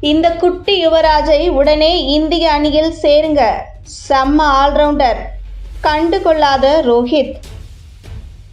இந்த குட்டி யுவராஜை உடனே இந்திய அணியில் சேருங்க. செம்ம ஆல்ரவுண்டர். கண்டு கொள்ளாத ரோஹித்.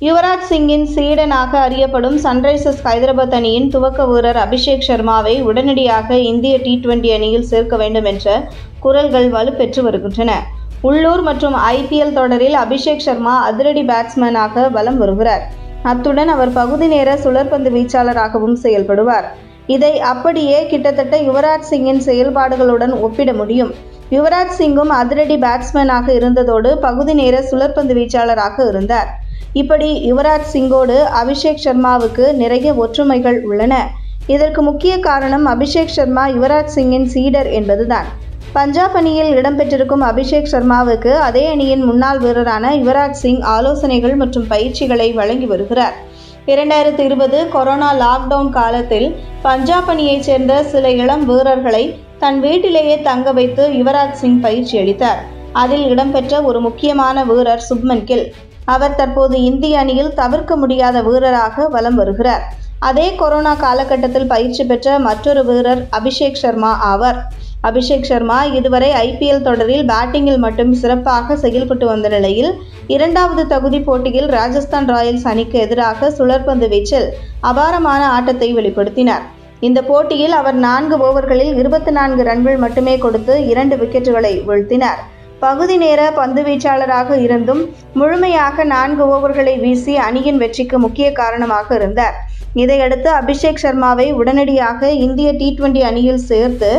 யுவராஜ் சிங்கின் சீடனாக அறியப்படும் சன்ரைசர்ஸ் ஹைதராபாத் அணியின் துவக்க வீரர் அபிஷேக் சர்மாவை உடனடியாக இந்திய டி டுவெண்டி அணியில் சேர்க்க வேண்டும் என்ற குரல்கள் வலுப்பெற்று வருகின்றன. உள்ளூர் மற்றும் ஐபிஎல் தொடரில் அபிஷேக் சர்மா அதிரடி பேட்ஸ்மேனாக வலம் வருகிறார். அத்துடன் அவர் பகுதி நேர சுழற்பந்து வீச்சாளராகவும் செயல்படுவார். இதை அப்படியே கிட்டத்தட்ட யுவராஜ் சிங்கின் செயல்பாடுகளுடன் ஒப்பிட முடியும். யுவராஜ் சிங்கும் அதிரடி பேட்ஸ்மேனாக இருந்ததோடு பகுதி நேர சுழற்பந்து வீச்சாளராக இருந்தார். இப்படி யுவராஜ் சிங்கோடு அபிஷேக் சர்மாவுக்கு நிறைய ஒற்றுமைகள் உள்ளன. இதற்கு முக்கிய காரணம் அபிஷேக் சர்மா யுவராஜ் சிங்கின் சீடர் என்பதுதான். பஞ்சாப் அணியில் இடம்பெற்றிருக்கும் அபிஷேக் சர்மாவுக்கு அதே அணியின் முன்னாள் வீரரான யுவராஜ் சிங் ஆலோசனைகள் மற்றும் பயிற்சிகளை வழங்கி வருகிறார். இரண்டாயிரத்தி இருபது கொரோனா லாக்டவுன் காலத்தில் பஞ்சாப் அணியைச் சேர்ந்த சில இளம் வீரர்களை தன் வீட்டிலேயே தங்க வைத்து யுவராஜ் சிங் பயிற்சி அளித்தார். அதில் இடம்பெற்ற ஒரு முக்கியமான வீரர் சுப்மன் கில். அவர் தற்போது இந்திய அணியில் தவிர்க்க முடியாத வீரராக வலம் வருகிறார். அதே கொரோனா காலகட்டத்தில் பயிற்சி பெற்ற மற்றொரு வீரர் அபிஷேக் சர்மா ஆவார். அபிஷேக் சர்மா இதுவரை ஐபிஎல் தொடரில் பேட்டிங்கில் மட்டும் சிறப்பாக செயல்பட்டு வந்த நிலையில் இரண்டாவது தகுதி போட்டியில் ராஜஸ்தான் ராயல்ஸ் அணிக்கு எதிராக சுழற்பந்து வீச்சில் அபாரமான ஆட்டத்தை வெளிப்படுத்தினார். இந்த போட்டியில் அவர் நான்கு ஓவர்களில் இருபத்தி நான்கு ரன்கள் மட்டுமே கொடுத்து இரண்டு விக்கெட்டுகளை வீழ்த்தினார். பகுதி நேர பந்து வீச்சாளராக இருந்தும் முழுமையாக நான்கு ஓவர்களை வீசி அணியின் வெற்றிக்கு முக்கிய காரணமாக இருந்தார். இதையடுத்து அபிஷேக் சர்மாவை உடனடியாக இந்திய டி டுவெண்டி அணியில் சேர்த்து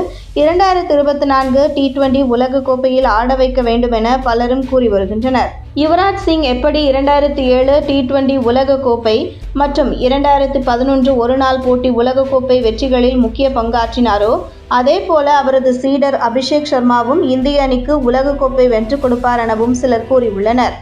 இரண்டாயிரத்தி இருபத்தி நான்கு டி டுவெண்டி உலகக்கோப்பையில் ஆட வைக்க வேண்டும் என பலரும் கூறி வருகின்றனர். யுவராஜ் சிங் எப்படி இரண்டாயிரத்தி ஏழு டி டுவெண்டி உலகக்கோப்பை மற்றும் இரண்டாயிரத்தி பதினொன்று ஒருநாள் போட்டி உலகக்கோப்பை வெற்றிகளில் முக்கிய பங்காற்றினாரோ அதே போல அவரது சீடர் அபிஷேக் சர்மாவும் இந்திய அணிக்கு உலகக்கோப்பை வென்று கொடுப்பார் எனவும் சிலர் கூறியுள்ளனர்.